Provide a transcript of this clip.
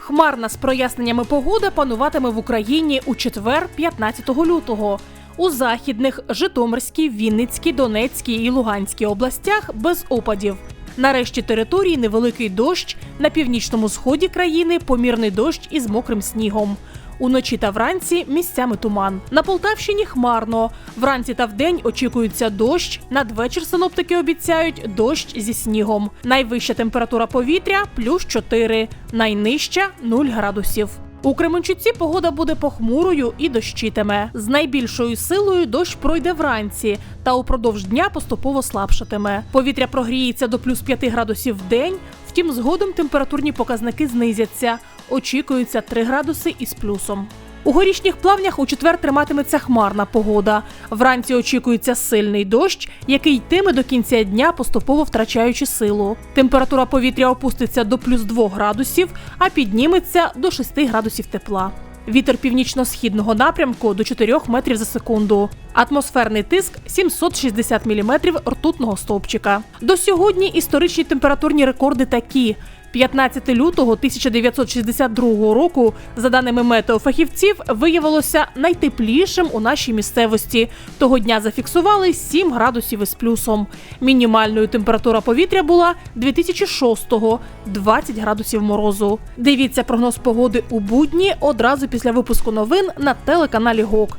Хмарна з проясненнями погода пануватиме в Україні у четвер, 15 лютого. У західних Житомирській, Вінницькій, Донецькій і Луганській областях без опадів. На решті території невеликий дощ, на північному сході країни помірний дощ із мокрим снігом. Уночі та вранці місцями туман. На Полтавщині хмарно. Вранці та вдень очікується дощ. Надвечір синоптики обіцяють дощ зі снігом. Найвища температура повітря плюс 4, найнижча 0 градусів. У Кременчуці погода буде похмурою і дощитиме. З найбільшою силою дощ пройде вранці та упродовж дня поступово слабшатиме. Повітря прогріється до плюс 5 градусів в день, втім згодом температурні показники знизяться. Очікується 3 градуси із плюсом. У горішніх плавнях у четвер триматиметься хмарна погода. Вранці очікується сильний дощ, який йтиме до кінця дня, поступово втрачаючи силу. Температура повітря опуститься до плюс 2 градусів, а підніметься до 6 градусів тепла. Вітер північно-східного напрямку до 4 метрів за секунду. Атмосферний тиск 760 міліметрів ртутного стовпчика. До сьогодні історичні температурні рекорди такі. 15 лютого 1962 року, за даними метеофахівців, виявилося найтеплішим у нашій місцевості. Того дня зафіксували 7 градусів із плюсом. Мінімальною температура повітря була 2006-го – 20 градусів морозу. Дивіться прогноз погоди у будні одразу після випуску новин на телеканалі ГОК.